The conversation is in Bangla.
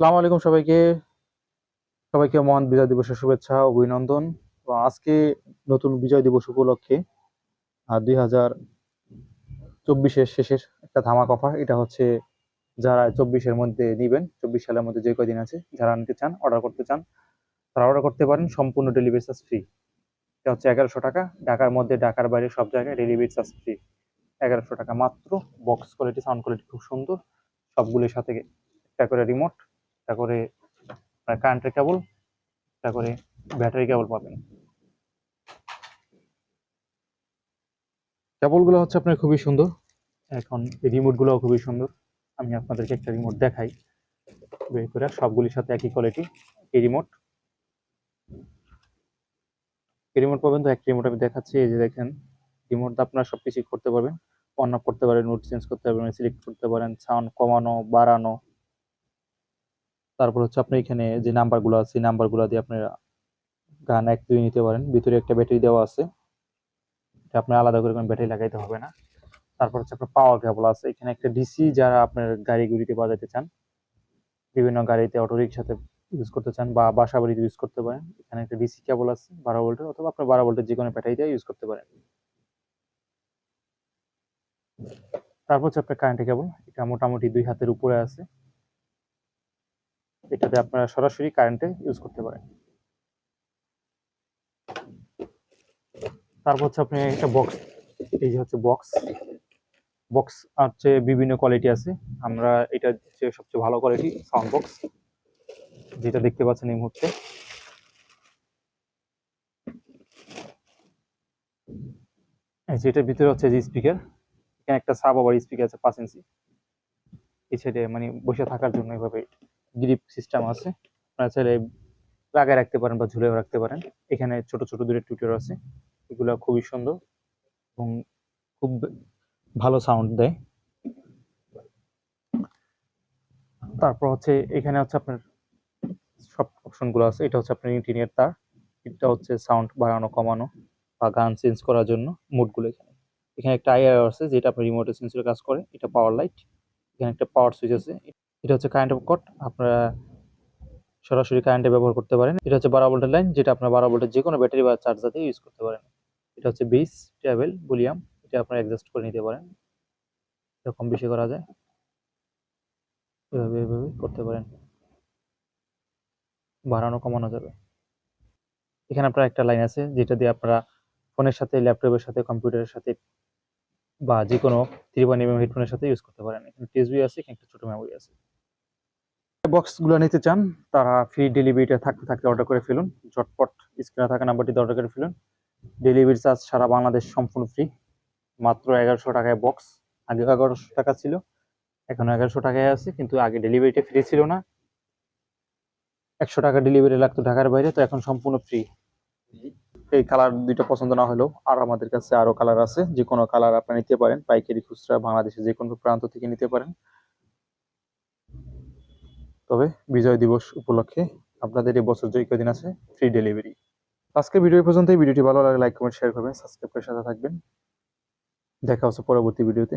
সালাম আলাইকুম সবাইকে। সবাইকে মহান বিজয় দিবসের শুভেচ্ছা অভিনন্দন। তো আজকে নতুন বিজয় দিবস উপলক্ষে দুই হাজার চব্বিশের শেষের একটা ধামাক অফার এটা হচ্ছে যারা চব্বিশের মধ্যে নিবেন, চব্বিশ সালের মধ্যে যে কয়দিন আছে, যারা নিতে চান অর্ডার করতে চান, তারা অর্ডার করতে পারেন, সম্পূর্ণ ডেলিভারি চার্জ ফ্রি এটা হচ্ছে এগারোশো টাকা, ঢাকার মধ্যে, ঢাকার বাইরে সব জায়গায় ডেলিভারি চার্জ ফ্রি এগারোশো টাকা মাত্র বক্স কোয়ালিটি সাউন্ড কোয়ালিটি খুব সুন্দর, সবগুলির সাথে একটা করে রিমোট করে কারেন্টের কেবল একটা করে ব্যাটারি কেবল পাবেন। কেবলগুলো হচ্ছে আপনার খুবই সুন্দর। এখন এই রিমোটগুলোও খুবই সুন্দর। আমি আপনাদেরকে একটা রিমোট দেখাই। বের করে সবগুলির সাথে একই কোয়ালিটি এই রিমোট এই রিমোট পাবেন তো এক রিমোট আমি দেখাচ্ছি এই যে দেখেন। রিমোট আপনারা সবকিছু করতে পারবেন। অন অফ করতে পারেন নোট চেঞ্জ করতে পারবেন সিলেক্ট করতে পারেন সাউন্ড কমানো বাড়ানো। তারপর হচ্ছে আপনি এখানে যে নাম্বারগুলো আছে, এই নাম্বারগুলো দিয়ে আপনারা গান এক, দুই নিতে পারেন। ভিতরে একটা ব্যাটারি দেওয়া আছে। এটা আপনার আলাদা করে কোনো ব্যাটারি লাগাইতে হবে না। তারপর হচ্ছে আপনার পাওয়ার কেবল আছে। এখানে একটা ডিসি যারা আপনার গাড়িগুলিতে বাজাতে চান, বিভিন্ন গাড়িতে অটো রিক্সাতে ইউজ করতে চান বা বাসা বাড়িতে ইউজ করতে পারেন। এখানে একটা ডিসি কেবল আছে, বারো ভোল্টের অথবা আপনার বারো ভোল্টের যে কোনো ব্যাটারি দিয়ে ইউজ করতে পারেন। তারপর হচ্ছে আপনার কারেন্টের কেবল এটা মোটামুটি দুই হাতের উপরে আছে। এটাতে আপনারা সরাসরি কারেন্টে ইউজ করতে পারেন। তারপর হচ্ছে আপনি একটা বক্স এই যে হচ্ছে বক্স বক্স হচ্ছে বিভিন্ন কোয়ালিটি আছে, আমরা এটা হচ্ছে সবচেয়ে ভালো কোয়ালিটি সাউন্ড বক্স যেটা দেখতে পাচ্ছেন এই মুহূর্তে। এই যে এটার ভিতরে হচ্ছে যে স্পিকার এখানে একটা সাব আবার স্পিকার আছে পাঁচ ইঞ্চি সাইডে মানে বসে থাকার জন্য এভাবে গ্রিপ সিস্টেম আছে। আপনারা চাইলে লাগায় রাখতে পারেন বা ঝুলেও রাখতে পারেন। এখানে ছোট ছোট দুটো টুইটার আছে। এগুলো খুবই সুন্দর এবং খুব ভালো সাউন্ড দেয়। তারপর হচ্ছে এখানে হচ্ছে আপনার সব অপশনগুলো আছে। এটা হচ্ছে আপনার ইন্টিনিয়ার তার। এটা হচ্ছে সাউন্ড বাড়ানো, কমানো বা গান চেঞ্জ করার জন্য মোডগুলো এখানে। এখানে একটা আইআর আছে যেটা আপনার রিমোটে সেন্সরে কাজ করে। এটা পাওয়ার লাইট এখানে একটা পাওয়ার সুইচ আছে। এটা হচ্ছে কারেন্ট অফ কট আপনারা সরাসরি কারেন্টে ব্যবহার করতে পারেন। এটা হচ্ছে বারো ভোল্টের লাইন যেটা আপনার বারো ভোল্টের যে কোনো ব্যাটারি বা চার্জার দিয়ে ইউজ করতে পারেন। এটা হচ্ছে বেস ট্রাভেল ভলিউম এটা আপনারা অ্যাডজাস্ট করে নিতে পারেন। এরকম বেশি করা যায়। এভাবে এভাবে করতে পারেন। বাড়ানো, কমানো যাবে। এখানে আপনার একটা লাইন আছে, যেটা দিয়ে আপনারা ফোনের সাথে ল্যাপটপের সাথে কম্পিউটারের সাথে বা যে কোনো থ্রি পয়েন্ট এম হেডফোনের সাথে ইউজ করতে পারেন। এখানে টিএসবি আছে, এখানে একটা ছোট মেমোরি আছে। বক্সগুলো নিতে চান, তারা ফ্রি ডেলিভারিটা থাকতে থাকতে অর্ডার করে ফেলুন। ঝটপট স্ক্রিনে থাকা নাম্বারটিতে অর্ডার করে ফেলুন। ডেলিভারি চার্জ সারা বাংলাদেশ সম্পূর্ণ ফ্রি মাত্র এগারোশো টাকায় বক্স আগে এগারোশো টাকা ছিল, এখন এগারোশো টাকায় আছে, কিন্তু আগে ডেলিভারিটা ফ্রি ছিল না। একশো টাকা ডেলিভারি লাগতো ঢাকার বাইরে, তো এখন সম্পূর্ণ ফ্রি এই কালার দুইটা পছন্দ না হলেও আর আমাদের কাছে আরও কালার আছে। যে কোনো কালার আপনারা নিতে পারেন, পাইকারি খুচরা বাংলাদেশের যে কোনো প্রান্ত থেকে নিতে পারেন। তবে বিজয় দিবস উপলক্ষে আপনাদের এই বছর যে কদিন আছে? ফ্রি ডেলিভারি আজকে ভিডিও পর্যন্ত এই ভিডিওটি ভালো লাগে লাইক কমেন্ট শেয়ার করবেন। সাবস্ক্রাইব করে সাথে থাকবেন। দেখা হচ্ছে পরবর্তী ভিডিওতে